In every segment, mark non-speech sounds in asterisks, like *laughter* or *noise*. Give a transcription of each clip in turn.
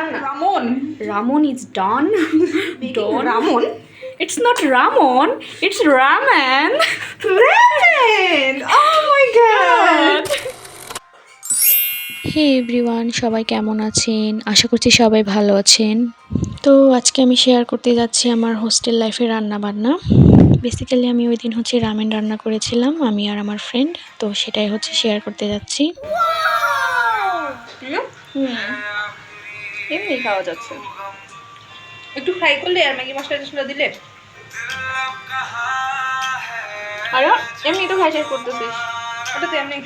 Ramon. Ramon is done. Done. Ramon. It's not Ramon. It's ramen. Ramen. *laughs* Oh my god. Hey everyone সবাই কেমন আছেন আশা করছি সবাই ভালো আছেন তো আজকে আমি শেয়ার করতে যাচ্ছি আমার হোস্টেল লাইফের রান্না বান্না বেসিক্যালি আমি ওই দিন হচ্ছে রামেন রান্না করেছিলাম আমি আর আমার ফ্রেন্ড তো সেটাই হচ্ছে শেয়ার করতে যাচ্ছি এমনি খাওয়া যাচ্ছে। একটু ফ্রাই করলে আর ম্যাগি মশলা টশলা দিলে? আর? এমনি তো খাই শেষ করতেছিস ওটাতে এমনি।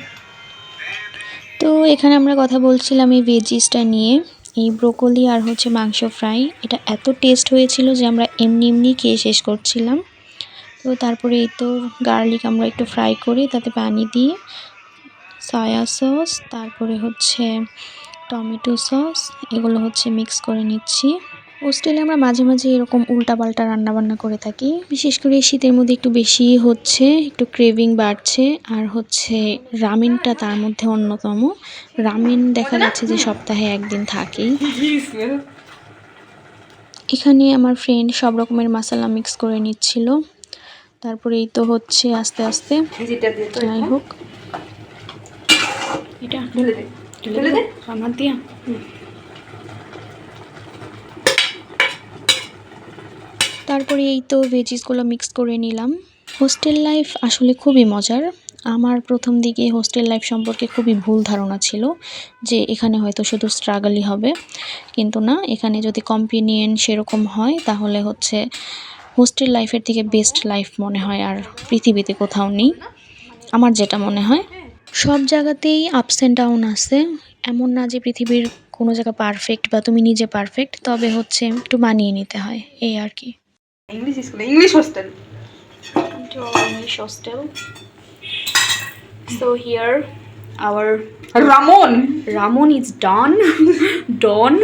তো এখানে আমরা কথা বলছিলাম এই ভেজিসটা নিয়ে, এই ব্রোকলি আর হচ্ছে মাংস ফ্রাই এটা এত টেস্ট হয়েছিল যে আমরা এমনি এমনি খেয়ে শেষ করছিলাম। তো তারপরে এই তো গার্লিক আমরা একটু ফ্রাই করি, তাতে পানি দিয়ে সয়া সস তারপরে হচ্ছে টমেটো সস এগুলো হচ্ছে মিক্স করে নিচ্ছি। হোস্টেলে আমরা মাঝে মাঝে এরকম উল্টাপাল্টা রান্নাবান্না করে থাকি। বিশেষ করে শীতের মধ্যে একটু বেশি হচ্ছে একটু ক্রেভিং বাড়ছে। আর হচ্ছে রামেনটা তার মধ্যে অন্যতম। রামেন দেখা যাচ্ছে যে সপ্তাহে একদিন থাকেই। এখানে আমার ফ্রেন্ড সব রকমের মশলা মিক্স করে নিচ্ছিল। তারপরে এই তো হচ্ছে আস্তে আস্তে। যাই হোক। এটা ঢেলে দে। দে আমার দিয়া। তারপরে এই তো ভেজিসগুলো মিক্স করে নিলাম। হোস্টেল লাইফ আসলে খুবই মজার। আমার প্রথম দিকে হোস্টেল লাইফ সম্পর্কে খুবই ভুল ধারণা ছিল যে এখানে হয়তো শুধু স্ট্রাগলই হবে। কিন্তু না এখানে যদি কম্পিনিয়ন সেরকম হয় তাহলে হচ্ছে হোস্টেল লাইফের থেকে বেস্ট লাইফ মনে হয় আর পৃথিবীতে কোথাও নেই। আমার যেটা মনে হয় সব জায়গাতেই আপস অ্যান্ড ডাউন আছে এমন না যে পৃথিবীর কোনো জায়গা পারফেক্ট বা তুমি নিজে পারফেক্ট তবে হচ্ছে একটু মানিয়ে নিতে হয় এই আর কি ইংলিশ স্কুলে English hostel English hostel. So here our ramen Ramon is done. done.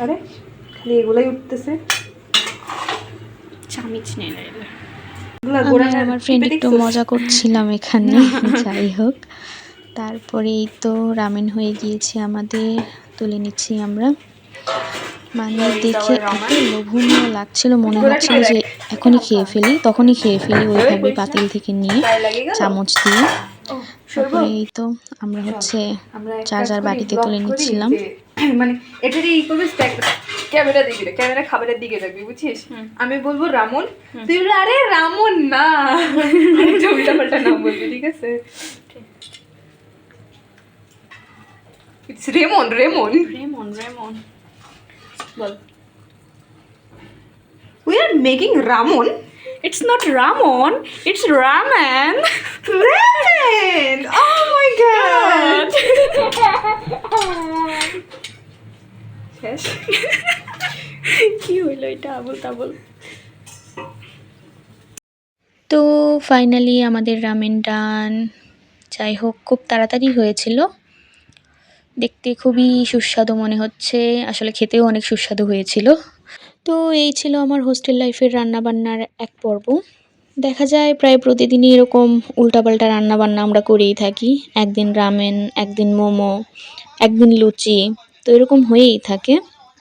আরে খালি এগুলাই উঠতেছে চামিচ এগুলা আমি আমার ফ্রেন্ড একটু মজা করছিলাম এখানে *laughs* যাই হোক তারপরে এই তো রামেন হয়ে গিয়েছে আমাদের তুলে নিচ্ছি আমরা। মানে দেখে এত লোভনীয় লাগছিল মনে হচ্ছিল যে এখনই খেয়ে ফেলি তখনই খেয়ে ফেলি ওইভাবে পাতিল থেকে নিয়ে চামচ দিয়ে। এই তো আমরা হচ্ছে বাটিতে তুলে নিচ্ছিলাম। *clears throat* মানে এটা ই করবে ক্যামেরা দিকে ক্যামেরা খাবারের দিকে রাখবি বুঝছিস? আমি বলব রামন। তুই বলবি আরে রামন *laughs* না। পাল্টা নাম বলবি ঠিক আছে? It's ramen ramen Ramon, Ramon. Ball. We are making ramen not Ramon. It's ramen. Ramen কি হইল এটা? আবুল তাবুল। তো ফাইনালি আমাদের রামেন ডান যাই হোক, খুব তাড়াতাড়ি হয়েছিল। দেখতে খুবই সুস্বাদু মনে হচ্ছে। আসলে খেতেও অনেক সুস্বাদু হয়েছিল। তো এই ছিল আমার হোস্টেল লাইফের রান্নাবান্নার এক পর্ব। দেখা যায় প্রায় প্রতিদিনই এরকম উল্টাপাল্টা রান্নাবান্না আমরা করেই থাকি। একদিন রামেন একদিন মোমো, একদিন লুচি, তো এরকম হয়েই থাকে।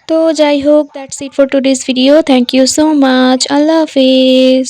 তো যাই হোক that's it for today's video thank you so much Allah Hafiz